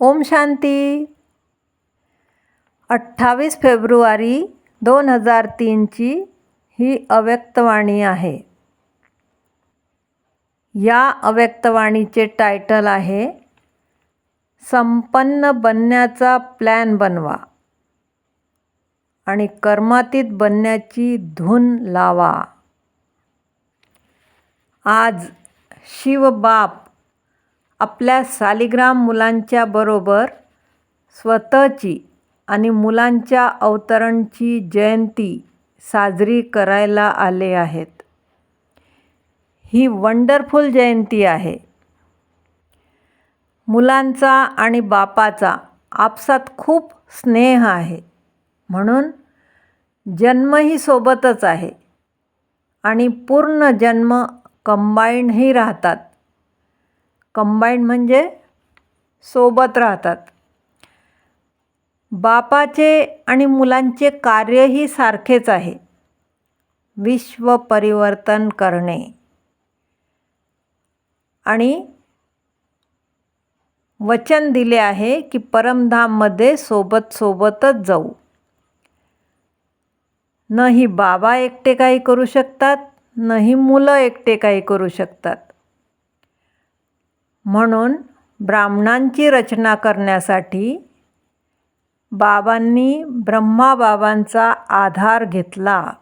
ओम शांती. अठ्ठावीस फेब्रुवारी दोन हजार तीनची ही अव्यक्तवाणी आहे. या अव्यक्तवाणीचे टायटल आहे संपन्न बनण्याचा प्लॅन बनवा आणि कर्मातीत बनण्याची धून लावा. आज शिवबाप आपल्या सालिग्राम मुलांच्या बरोबर स्वतःची आणि मुलांच्या अवतरणची जयंती साजरी करायला आले आहेत. ही वंडरफुल जयंती आहे. मुलांचा आणि बापाचा आपसात खूप स्नेह आहे. म्हणून जन्मही सोबतच आहे आणि पूर्ण जन्म कंबाईंडही राहतात. कंबाईंड म्हणजे सोबत राहतात. बापाचे आणि मुलांचे कार्यही सारखेच आहे. विश्व परिवर्तन करणे. आणि वचन दिले आहे की परमधाममध्ये सोबत सोबतच जाऊ. न ही बाबा एकटे काही करू शकतात न ही मुलं एकटे काही करू शकतात. म्हणून ब्राह्मणांची रचना करण्यासाठी बाबांनी ब्रह्माबाबांचा आधार घेतला.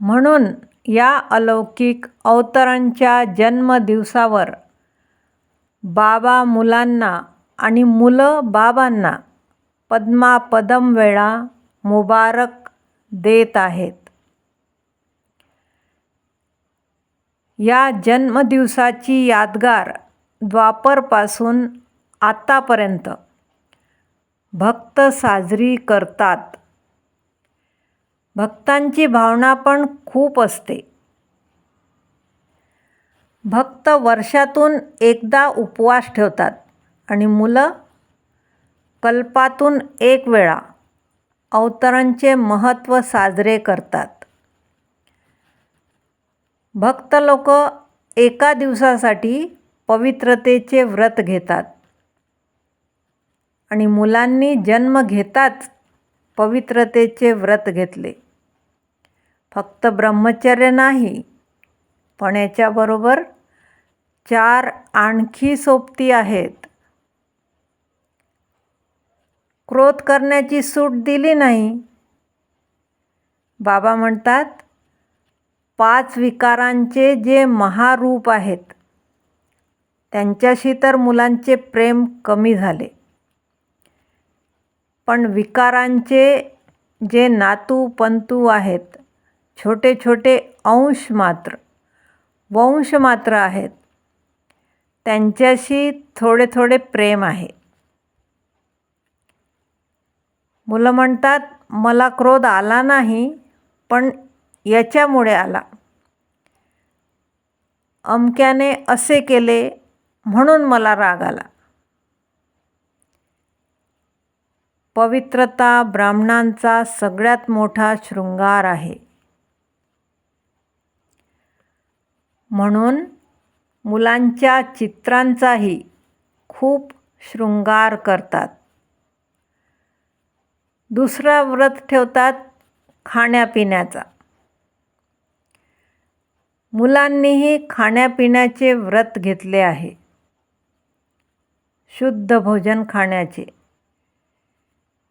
म्हणून या अलौकिक अवतरांच्या जन्मदिवसावर बाबा मुलांना आणि मुलं बाबांना पद्मापदम वेळा मुबारक देत आहेत. या जन्मदिवसाची यादगार द्वापरपासून आतापर्यंत भक्त साजरी करतात. भक्तांची भावना पण खूप असते. भक्त वर्षातून एकदा उपवास ठेवतात आणि मुलं कल्पातून एक वेळा अवतरणचे महत्त्व साजरे करतात. भक्त लोक एका दिवसासाठी पवित्रतेचे व्रत घेतात. आणि मुलांनी जन्म घेताच पवित्रतेचे व्रत घेतले. फक्त ब्रह्मचर्य नाही पण याच्याबरोबर चार आणखी सोबती आहेत. क्रोध करण्याची सूट दिली नाही. बाबा म्हणतात पाच विकारांचे जे महारूप आहेत त्यांच्याशी तर मुलांचे प्रेम कमी झाले. पण विकारांचे जे नातू पंतू आहेत छोटे छोटे अंश मात्र वंश मात्र आहेत त्यांच्याशी थोडे थोडे प्रेम आहे. मुलं म्हणतात मला क्रोध आला नाही पण याच्यामुळे आला. अमक्याने असे केले म्हणून मला राग आला. पवित्रता ब्राह्मणांचा सगळ्यात मोठा शृंगार आहे. म्हणून मुलांच्या चित्रांचाही खूप शृंगार करतात. दुसरा व्रत ठेवतात खाण्यापिण्याचा. मुलांनीही खाण्यापिण्याचे व्रत घेतले आहे. शुद्ध भोजन खाण्याचे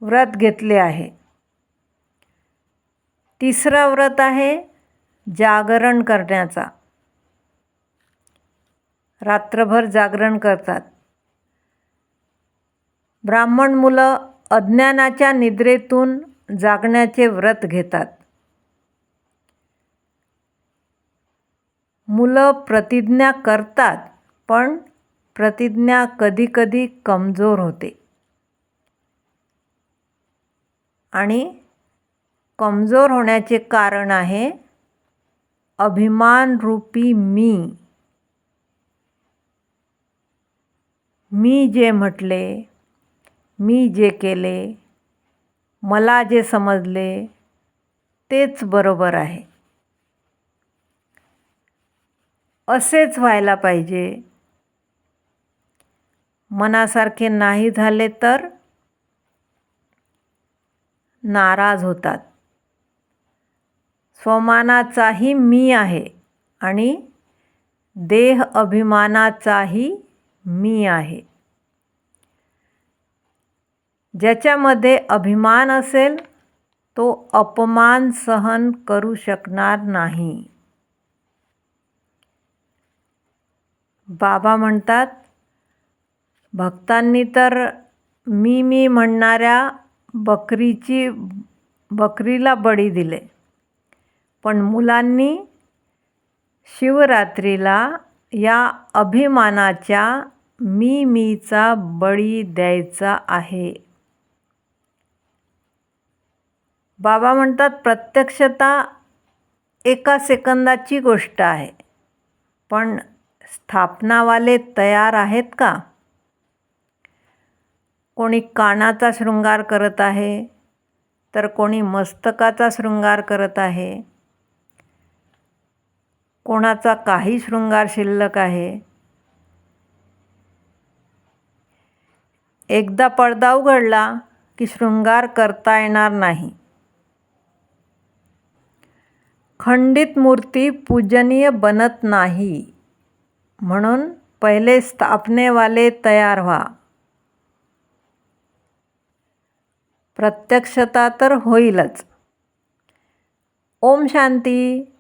व्रत घेतले आहे. तिसरा व्रत आहे जागरण करण्याचा. रात्रभर जागरण करतात. ब्राह्मण मुलं अज्ञानाच्या निद्रेतून जागण्याचे व्रत घेतात. मुलं प्रतिज्ञा करतात पण प्रतिज्ञा कधीकधी कमजोर होते. आणि कमजोर होण्याचे कारण आहे अभिमानरूपी मी. मी जे म्हटले मी जे केले मला जे समजले तेच बरोबर आहे. असेच व्हायला पाहिजे. मनासारखे नाही झाले तर नाराज होतात. स्वमानाचाही मी आहे आणि देह अभिमानाचाही मी आहे. ज्याच्यामध्ये अभिमान असेल तो अपमान सहन करू शकणार नाही. बाबा म्हणतात भक्तांनी तर मी मी म्हणणाऱ्या बकरीची बकरीला बळी दिले. पण मुलांनी शिवरात्रीला या अभिमानाच्या मी मीचा बळी द्यायचा आहे. बाबा म्हणतात प्रत्यक्षता एका सेकंदाची गोष्ट आहे. पण स्थापनावाले तयार आहेत का? कोणी कानाचा शृंगार करत आहे तर कोणी मस्तकाचा शृंगार करत आहे. कोणाचा काही शृंगार शिल्लक आहे? एकदा पडदा उघडला की शृंगार करता येणार नाही. खंडित मूर्ती पूजनीय बनत नाही. म्हणून पहिले स्थापनेवाले तयार व्हा. प्रत्यक्षता तर होईलच. ओम शांती.